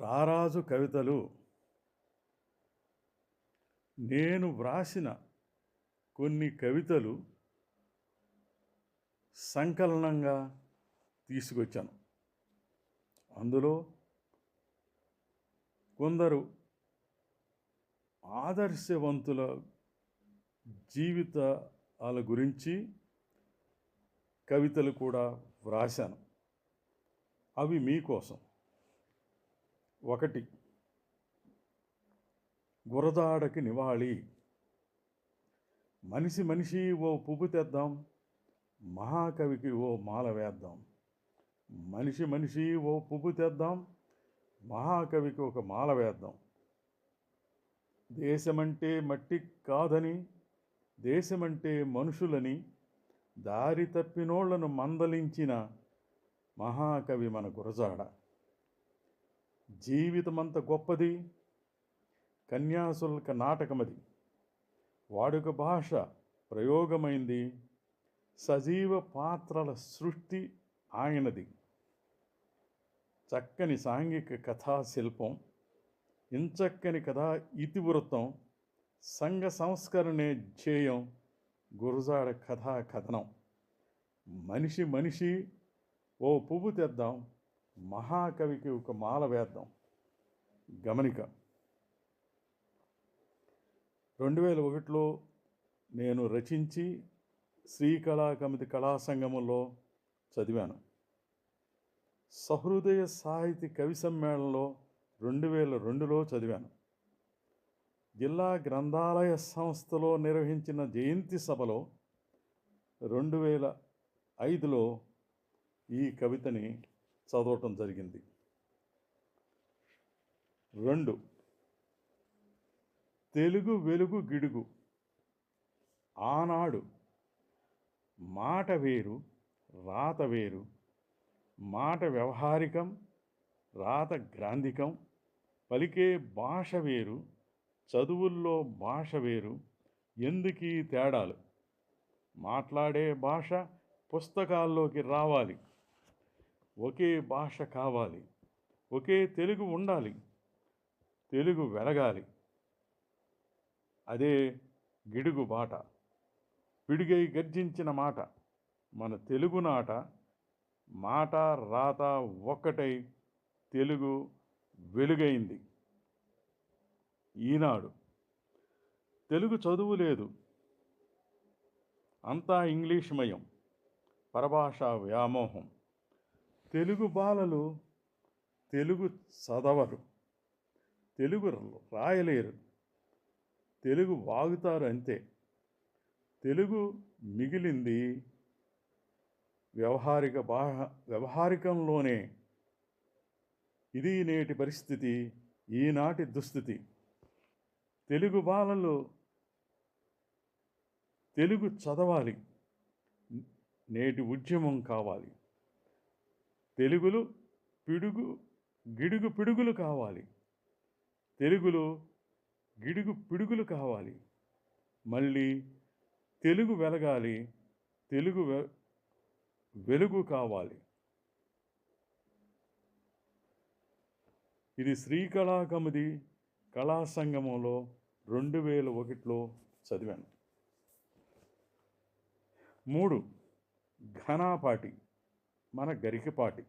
రారాజు కవితలు నేను వ్రాసిన కొన్ని కవితలు సంకలనంగా తీసుకొచ్చాను. అందులో కొందరు ఆదర్శవంతుల జీవితాల గురించి కవితలు కూడా వ్రాశాను. అవి మీకోసం. ఒకటి. గురదాడకి నివాళి. మనిషి మనిషి ఓ పువ్వు తెద్దాం మహాకవికి ఓ మాల వేద్దాం. మనిషి మనిషి ఓ పువ్వు తెద్దాం మహాకవికి ఒక మాల వేద్దాం. దేశమంటే మట్టి కాదని దేశమంటే మనుషులని దారి తప్పినోళ్ళను మందలించిన మహాకవి మన గురజాడ. జీవితమంత గొప్పది కన్యాశుల్క నాటకమది. వాడుక భాష ప్రయోగమైంది సజీవ పాత్రల సృష్టి ఆయనది. చక్కని సాంఘిక కథా శిల్పం ఇంచక్కని కథా ఇతివృత్తం సంఘ సంస్కరణే ధ్యేయం గురజాడ కథా కథనం. మనిషి మనిషి ఓ పువ్వు తెద్దాం మహాకవికి ఒక మాల వేద్దాం. గమనిక. రెండు వేల ఒకటిలో నేను రచించి శ్రీకళాకమితి కమిటీ కళా చదివాను. సహృదయ సాహితీ కవి సమ్మేళనంలో రెండు వేల రెండులో చదివాను. జిల్లా గ్రంథాలయ సంస్థలో నిర్వహించిన జయంతి సభలో రెండు వేల ఐదులో ఈ కవితని చదవటం జరిగింది. రెండు తెలుగు వెలుగు గిడుగు. ఆనాడు మాట వేరు రాత వేరు. మాట వ్యవహారికం రాత గ్రాంధికం. పలికే భాష వేరు చదువుల్లో భాష వేరు. ఎందుకీ తేడాలు? మాట్లాడే భాష పుస్తకాల్లోకి రావాలి. ఒకే భాష కావాలి ఒకే తెలుగు ఉండాలి తెలుగు వెలగాలి. అదే గిడుగు బాట పిడిగై గర్జించిన మాట మన తెలుగునాట మాట రాత ఒక్కటై తెలుగు వెలుగైంది. ఈనాడు తెలుగు చదువు లేదు అంతా ఇంగ్లీష్మయం పరభాషా వ్యామోహం. తెలుగు బాలలు తెలుగు చదవరు తెలుగు రాయలేరు. తెలుగు వాగుతారు అంతే. తెలుగు మిగిలింది వ్యవహారిక భా వ్యవహారికంలోనే. ఇది నేటి పరిస్థితి ఈనాటి దుస్థితి. తెలుగు బాలలు తెలుగు చదవాలి. నేటి ఉద్యమం కావాలి. తెలుగులు పిడుగు గిడుగు పిడుగులు కావాలి. తెలుగులో గిడుగు పిడుగులు కావాలి. మళ్ళీ తెలుగు వెలగాలి తెలుగు వె- వెలుగు కావాలి. ఇది శ్రీకళాకమది కళా సంగమంలో రెండు వేల ఒకటిలో చదివాను. మూడు ఘనాపాటి. మన గరికపాటి.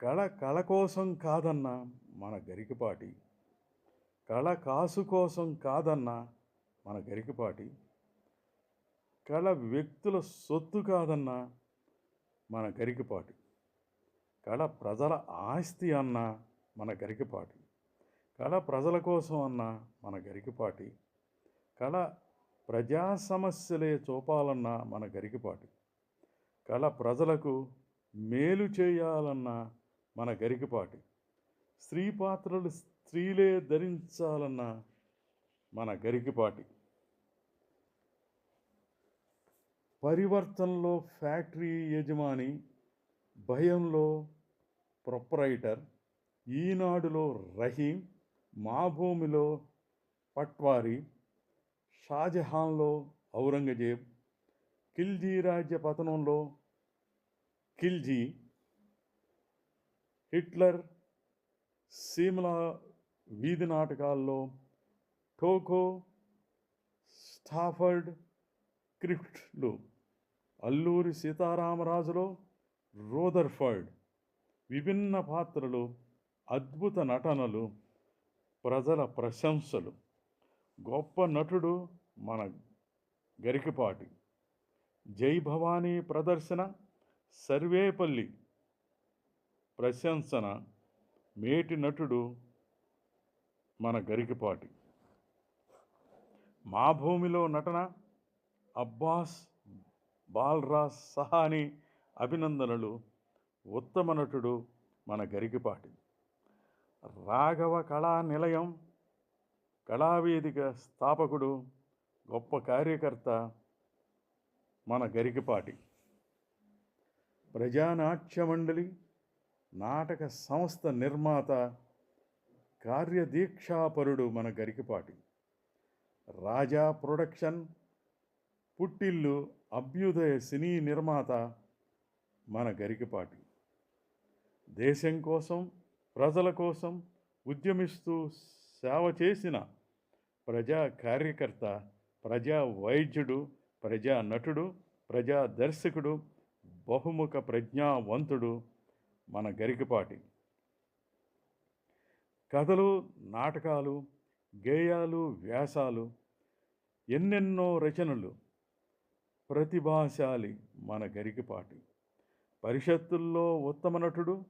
కళ కళ కోసం కాదన్న మన గరికపాటి. కళ కాసు కోసం కాదన్న మన గరికపాటి. కళ వ్యక్తుల సొత్తు కాదన్న మన గరికపాటి. కళ ప్రజల ఆస్తి అన్న మన గరికపాటి. కళ ప్రజల కోసం అన్న మన గరికపాటి. కళ ప్రజా సమస్యలే చూపాలన్న మన గరికపాటి. కళ ప్రజలకు మేలు చేయాలన్న మన గరికపాటి. స్త్రీ పాత్రలు స్త్రీలే ధరించాలన్న మన గరికపాటి. పరివర్తనలో ఫ్యాక్టరీ యజమాని భయంలో ప్రొపరైటర్ ఈనాడులో రహీం మా భూమిలో పట్వారి షాజహాన్లో ఔరంగజేబ్ ఖిల్జీ రాజ్య పతనంలో ఖిల్జీ హిట్లర్ సీమల వీధి నాటకాల్లో టోకో స్టాఫర్డ్ క్రిఫ్ట్లు అల్లూరి సీతారామరాజులో రోదర్ఫర్డ్ విభిన్న పాత్రలు అద్భుత నటనలు ప్రజల ప్రశంసలు. గొప్ప నటుడు మన గరికపాటి. జై భవానీ ప్రదర్శన. సర్వేపల్లి ప్రశంసన మేటి నటుడు మన గరికపాటి. మా భూమిలో నటన అబ్బాస్ బాల్రాజ్ సహాని అభినందనలు ఉత్తమ నటుడు మన గరికిపాటి. రాఘవ కళా నిలయం కళావేదిక స్థాపకుడు గొప్ప కార్యకర్త మన గరికిపాటి. ప్రజానాట్య మండలి నాటక సంస్థ నిర్మాత కార్యదీక్షాపరుడు మన గరికపాటి. రాజా ప్రొడక్షన్ పుట్టిల్లు అభ్యుదయ సినీ నిర్మాత మన గరికపాటి. దేశం కోసం ప్రజల కోసం ఉద్యమిస్తూ సేవ చేసిన ప్రజా కార్యకర్త ప్రజా వైద్యుడు ప్రజా నటుడు ప్రజా దర్శకుడు బహుముఖ ప్రజ్ఞావంతుడు మన గరికపాటి. కథలు నాటకాలు గేయాలు వ్యాసాలు ఎన్నెన్నో రచనలు ప్రతిభాశాలి మన గరికపాటి. పరిషత్తుల్లో ఉత్తమ నటుడు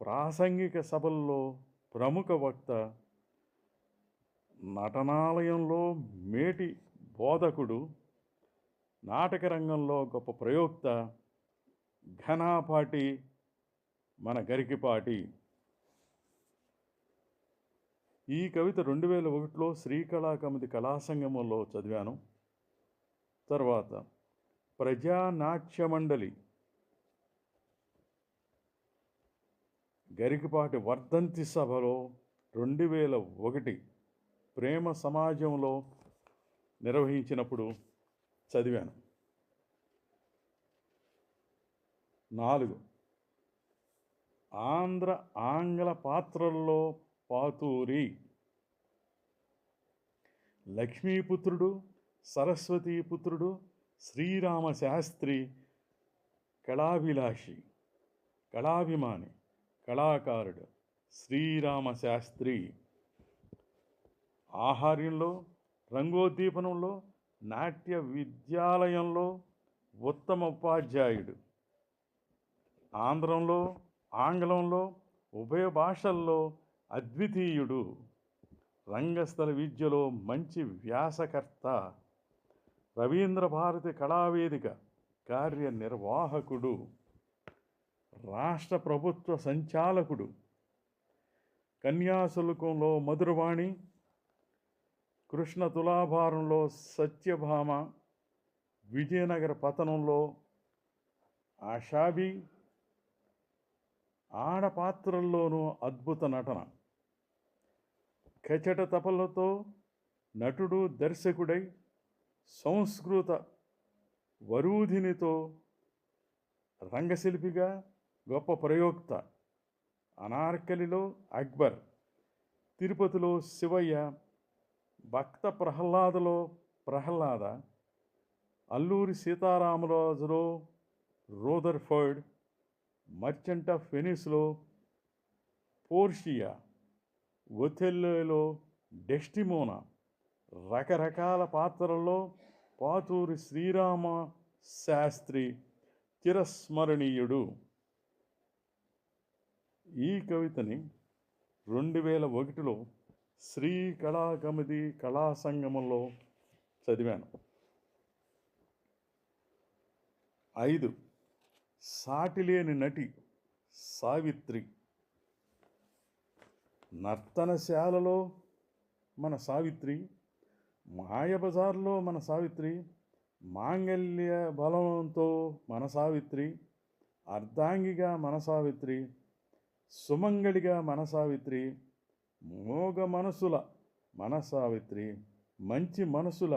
ప్రాసంగిక సభల్లో ప్రముఖ వక్త నటనాలయంలో మేటి బోధకుడు నాటక రంగంలో గొప్ప ప్రయోక్త ఘనాపాటి మన గరికిపాటి. ఈ కవిత రెండు వేల ఒకటిలో శ్రీకళాకమిది కళాసంగమంలో చదివాను. తర్వాత ప్రజానాట్య మండలి గరికపాటి వర్ధంతి సభలో రెండు వేల ఒకటి ప్రేమ సమాజంలో నిర్వహించినప్పుడు చదివాను. నాలుగు. ఆంధ్ర ఆంగ్ల పాత్రల్లో పాతూరి. లక్ష్మీపుత్రుడు సరస్వతీపుత్రుడు శ్రీరామ శాస్త్రి కళాభిలాషి కళాభిమాని కళాకారుడు శ్రీరామ శాస్త్రి ఆహార్యంలో రంగోద్దీపనంలో నాట్య విద్యాలయంలో ఉత్తమ ఉపాధ్యాయుడు. ఆంధ్రంలో ఆంగ్లంలో ఉభయ భాషల్లో అద్వితీయుడు. రంగస్థల విద్యలో మంచి వ్యాసకర్త. రవీంద్ర భారతి కళావేదిక కార్యనిర్వాహకుడు. రాష్ట్ర ప్రభుత్వ సంచాలకుడు. కన్యాశుల్కంలో మధురవాణి. కృష్ణ తులాభారంలో సత్యభామ. విజయనగర పతనంలో ఆషాబి ఆడపాత్రల్లోనూ అద్భుత నటన. కచట తపలతో నటుడు దర్శకుడై సంస్కృత వరూధినితో రంగశిల్పిగా గొప్ప ప్రయోక్త అనార్కలిలో అక్బర్ తిరుపతిలో శివయ్య భక్త ప్రహ్లాదలో ప్రహ్లాద అల్లూరి సీతారామరాజులో రోదర్ఫర్డ్ మర్చెంట్ ఆఫ్ వెనిస్లో పోర్షియా ఒథెల్లోలో డెస్టిమోనా రకరకాల పాత్రల్లో పాతూరి శ్రీరామ శాస్త్రి చిరస్మరణీయుడు ఈ కవితని రెండు వేల ఒకటిలో శ్రీ కళాకమిది కళా సంగమంలో చదివాను. ఐదు సాటిలేని నటి సావిత్రి. నర్తనశాలలో మన సావిత్రి మాయబజార్లో మన సావిత్రి మాంగల్య బలంతో మన సావిత్రి అర్ధాంగిగా మన సావిత్రి సుమంగళిగా మన సావిత్రి మోగ మనసుల మన సావిత్రి మంచి మనసుల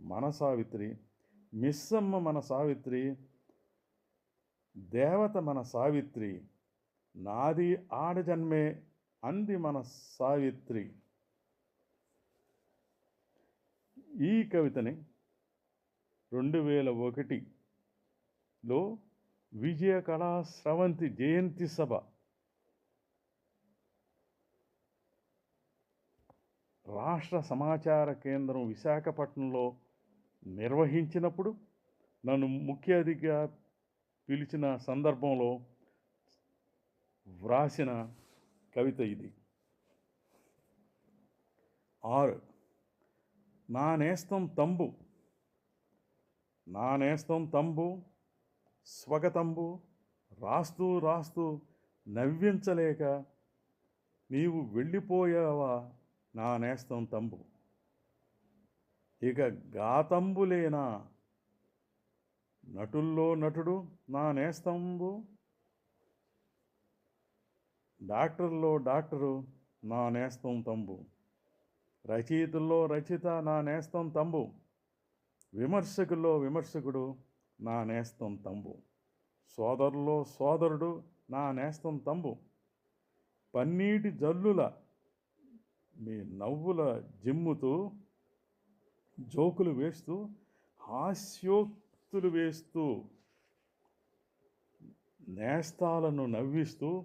మన సావిత్రి మిస్సమ్మ మన సావిత్రి దేవత మన సావిత్రి నాది ఆడజన్మే అంది మన సావిత్రి. ఈ కవితని రెండు వేల ఒకటిలో విజయ కళా స్రవంతి జయంతి సభ రాష్ట్ర సమాచార కేంద్రం విశాఖపట్నంలో నిర్వహించినప్పుడు నన్ను ముఖ్య అతిథిగా పిలిచిన సందర్భంలో వ్రాసిన కవిత ఇది. ఆరు. నా నేస్తం తంబు. నా నేస్తం తంబు స్వగతంబు రాస్తూ రాస్తూ నవ్వించలేక నీవు వెళ్ళిపోయావా నా నేస్తం తంబు? ఇక గాతంబులేనా నటుల్లో నటుడు నా నేస్తంబు డాక్టర్లో డాక్టరు నా నేస్తం తంబు. రచయితల్లో రచయిత నా నేస్తం తంబు. విమర్శకుల్లో విమర్శకుడు నా నేస్తం తంబు. సోదరులో సోదరుడు నా నేస్తం తంబు. పన్నీటి జల్లుల మీ నవ్వుల జిమ్ముతూ జోకులు వేస్తూ హాస్యోక్తులు వేస్తూ నేస్తాలను నవ్విస్తూ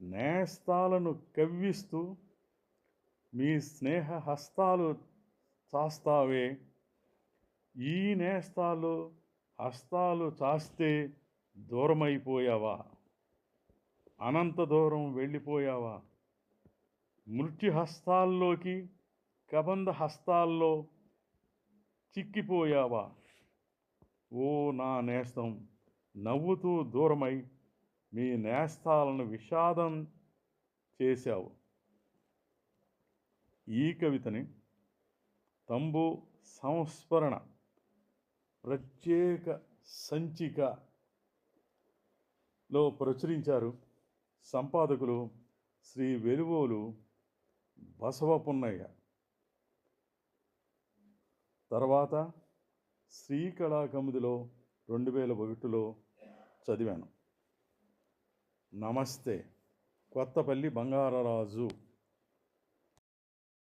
నేస్తాలను కవ్విస్తూ మీ స్నేహ హస్తాలు చాస్తావే. ఈ నేస్తాలు హస్తాలు చాస్తే దూరమైపోయావా? అనంత దూరం వెళ్ళిపోయావా? మృత్యు హస్తాల్లోకి కబంధ హస్తాల్లో చిక్కిపోయావా? ఓ నా నేస్తం! నవ్వుతూ దూరమై మీ నేస్తాలను విషాదం చేశావు. ఈ కవితని తంబు సంస్మరణ ప్రత్యేక సంచికలో ప్రచురించారు సంపాదకులు శ్రీ వెలువోలు బసవ పున్నయ్య తర్వాత శ్రీకళాకముదిలో రెండు వేల ఒకటిలో చదివాను. నమస్తే. కొత్తపల్లి బంగారరాజు